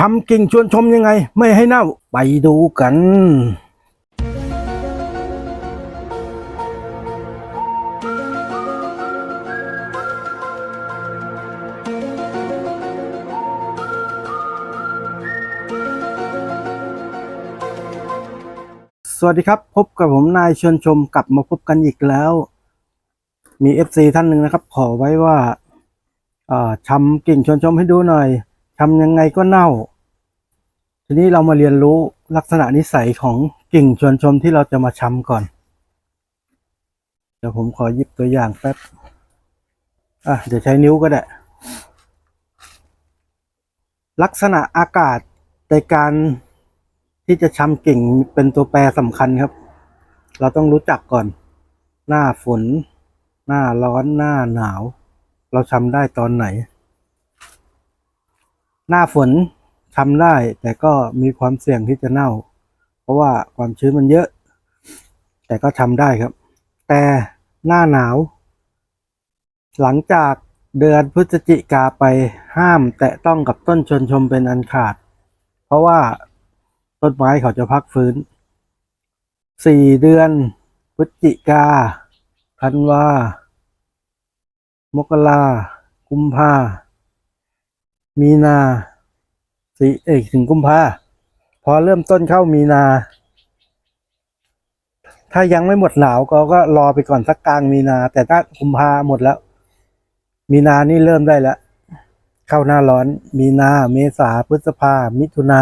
ชำกิ่งชวนชมยังไง ไม่ให้เน่าไปดูกันสวัสดีครับ พบกับผมนายชวนชมกลับมาพบกันอีกแล้ว มีเอฟซีท่านหนึ่งนะครับ ขอไว้ว่าอ่าชำกิ่งชวนชมให้ดูหน่อย ชำยังไงก็เน่า ทีนี้เรามาเรียนรู้ลักษณะนิสัยของกิ่งชวนชมที่เราจะมาชำก่อน เดี๋ยวผมขอหยิบตัวอย่างแป๊บ อะ เดี๋ยวใช้นิ้วก็ได้ ลักษณะอากาศในการที่จะชำกิ่งเป็นตัวแปรสำคัญครับ เราต้องรู้จักก่อน หน้าฝน หน้าร้อน หน้าหนาว เราชำได้ตอนไหน หน้าฝนชำได้ แต่ก็มีความเสี่ยงที่จะเน่า เพราะว่าความชื้นมันเยอะ แต่ก็ชำได้ครับ แต่หน้าหนาว หลังจากเดือนพฤศจิกาไปห้ามแตะต้องกับต้นชนชมเป็นอันขาด เพราะว่าต้นไม้เขาจะพักฟื้นสี่เดือนพฤศจิกาธันวา มกรากุมภา มีนาสีเอกถึงกุมภาพอเริ่มต้นเข้ามีนา ถ้ายังไม่หมดหนาวก็ก็รอไปก่อนสักกลางมีนา แต่ถ้ากุมภาหมดแล้ว มีนานี่เริ่มได้แล้ว เข้าหน้าร้อน มีนาเมษาพฤษภา มิถุนา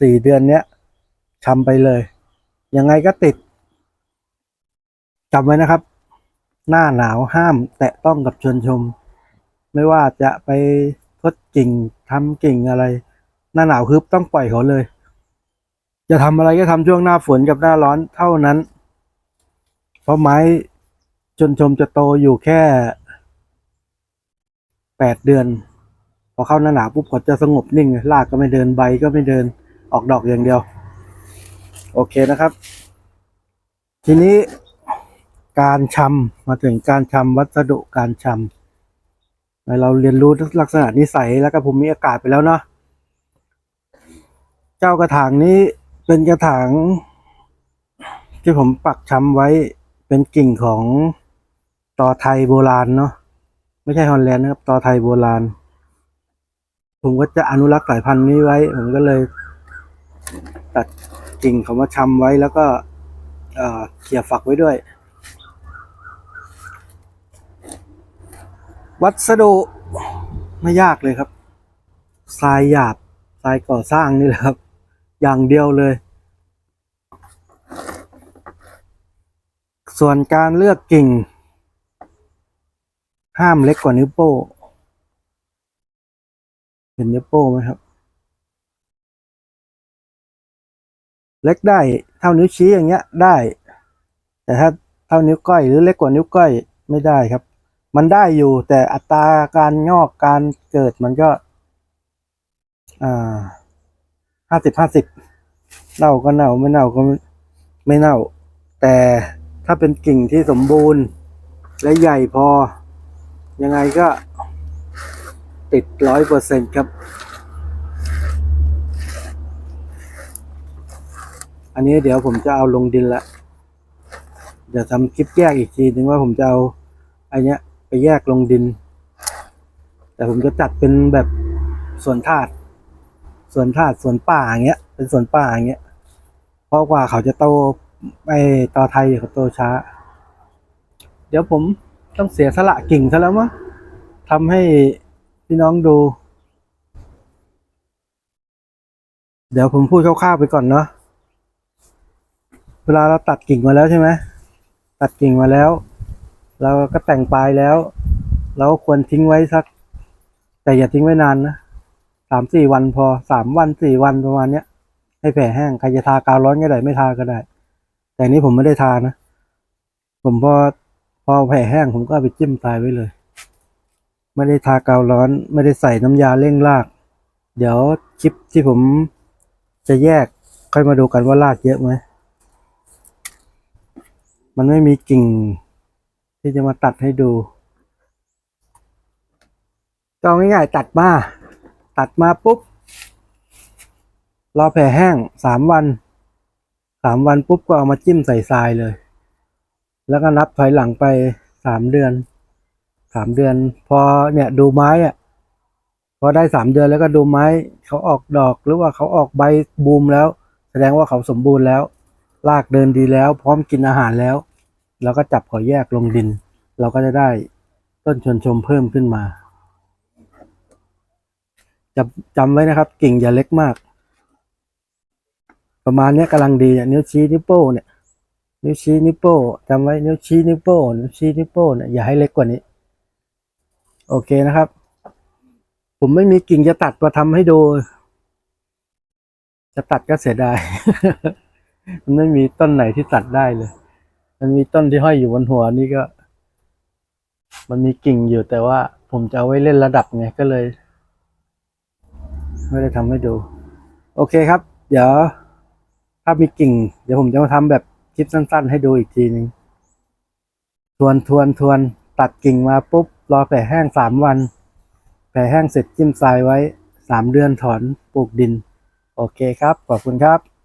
สี่เดือนเนี้ยทำไปเลย ยังไงก็ติดจำไว้นะครับ หน้าหนาวห้าม แตะต้องกับชวนชม ไม่ว่าจะไป ดกิ่งทำกิ่งอะไร หน้าหนาวคือต้องปล่อยเขาเลย จะทำอะไรก็ทำช่วงหน้าฝนกับหน้าร้อนเท่านั้น เพราะไม้ชวนชมจะโตอยู่แค่แปดเดือน พอเข้าหน้าหนาวปุ๊บเขาจะสงบนิ่งรากก็ไม่เดินใบก็ไม่เดินออกดอกอย่างเดียว โอเคนะครับ ทีนี้การชำมาถึงการชำวัสดุการชำ เราเรียนรู้ลักษณะนิสัยแล้วก็ภูมิอากาศไปแล้วเนาะเจ้ากระถางนี้เป็นกระถาง ที่ผมปักชำไว้เป็นกิ่งของตอไทยโบราณเนาะไม่ใช่ฮอลแลนด์นะครับตอไทยโบราณ ผมก็จะอนุรักษ์สายพันธุ์นี้ไว้ ผมก็เลย ตัดกิ่งเขามาชำไว้แล้วก็เเขี่ยฝักไว้ด้วย วัสดุไม่ยากเลยครับทรายหยาบทรายก่อสร้างนี่แหละครับ อย่างเดียวเลย ส่วนการเลือกกิ่ง ห้ามเล็กกว่านิ้วโป้ เห็นนิ้วโป้ไหมครับ เล็กได้เท่านิ้วชี้อย่างเงี้ยได้ แต่ถ้าเท่านิ้วก้อยหรือเล็กกว่านิ้วก้อยไม่ได้ครับ มันได้อยู่ แต่อัตราการงอกการเกิดมันก็ห้าสิบห้าสิบเน่าก็เน่าไม่เน่าก็ไม่ไม่เน่า แต่ถ้าเป็นกิ่งที่สมบูรณ์ และใหญ่พอ ยังไงก็ติดร้อยเปอร์เซ็นครับ อันนี้เดี๋ยวผมจะเอาลงดินละ เดี๋ยวทำคลิปแยกอีกทีนึงว่าผมจะเอาอันเนี้ย ไปแยกลงดิน แต่ผมจะจัดเป็นแบบสวนธาตุสวนธาตุสวนป่าอย่างเงี้ย เป็นสวนป่าอย่างเงี้ยเพราะกว่าเขาจะโตไอตอไทยเขาโตช้า เดี๋ยวผมต้องเสียสละกิ่งซะแล้วมั้งทำให้พี่น้องดู เดี๋ยวผมพูดคร่าวๆไปก่อนเนาะเวลาเราตัดกิ่งมาแล้วใช่ไหมตัดกิ่งมาแล้ว เราก็แต่งปลายแล้ว เราก็ควรทิ้งไว้สัก แต่อย่าทิ้งไว้นานนะสามสี่วันพอสามวันสี่วันประมาณเนี้ย ให้แผ่แห้งใครจะทากาวร้อนก็ได้ไม่ทาก็ได้ แต่นี้ผมไม่ได้ทานะ ผมพอพอแผ่แห้งผมก็ไปจิ้มตายไว้เลย ไม่ได้ทากาวร้อน ไม่ได้ใส่น้ำยาเร่งราก เดี๋ยวคลิปที่ผมจะแยกค่อยมาดูกันว่ารากเยอะไหมมันไม่มีกิ่ง ที่จะมาตัดให้ดูก็ง่ายๆตัดมา ตัดมาปุ๊บ รอแผ่แห้งสามวันสามวันปุ๊บก็เอามาจิ้มใส่ทรายเลย แล้วก็นับถอยหลังไปสามเดือนสามเดือน พอเนี่ยดูไม้อะพอได้สามเดือนแล้วก็ดูไม้เขาออกดอกหรือว่าเขาออกใบบูมแล้ว แสดงว่าเขาสมบูรณ์แล้ว รากเดินดีแล้ว พร้อมกินอาหารแล้ว เราก็จับเขาแยกลงดิน เราก็จะได้ต้นชวนชมเพิ่มขึ้นมาจำจำไว้นะครับ กิ่งอย่าเล็กมาก ประมาณนี้กำลังดีเนี่ยนิ้วชี้นิ้วโป้เนี่ยนิ้วชี้นิ้วโป้จำไว้นิ้วชี้นิ้วโป้นิ้วชี้นิ้วโป้เนี่ยอย่าให้เล็กกว่านี้ โอเคนะครับ ผมไม่มีกิ่งจะตัดมาทำให้ดูจะตัดก็เสียดาย มันไม่มีต้นไหนที่ตัดได้เลย มันมีต้นที่ห้อยอยู่บนหัวนี่ก็ มันมีกิ่งอยู่แต่ว่า ผมจะเอาไว้เล่นระดับไงก็เลย ไม่ได้ทำให้ดู โอเคครับ เดี๋ยว ถ้ามีกิ่ง เดี๋ยวผมจะมาทำแบบคลิปสั้น ๆ ให้ดูอีกทีหนึ่งทวนทวนทวนตัดกิ่งมาปุ๊บ รอแผ่แห้งสามวัน แผ่แห้งเสร็จจิ้มทรายไว้สามเดือนถอนปลูกดิน โอเคครับ ขอบคุณครับ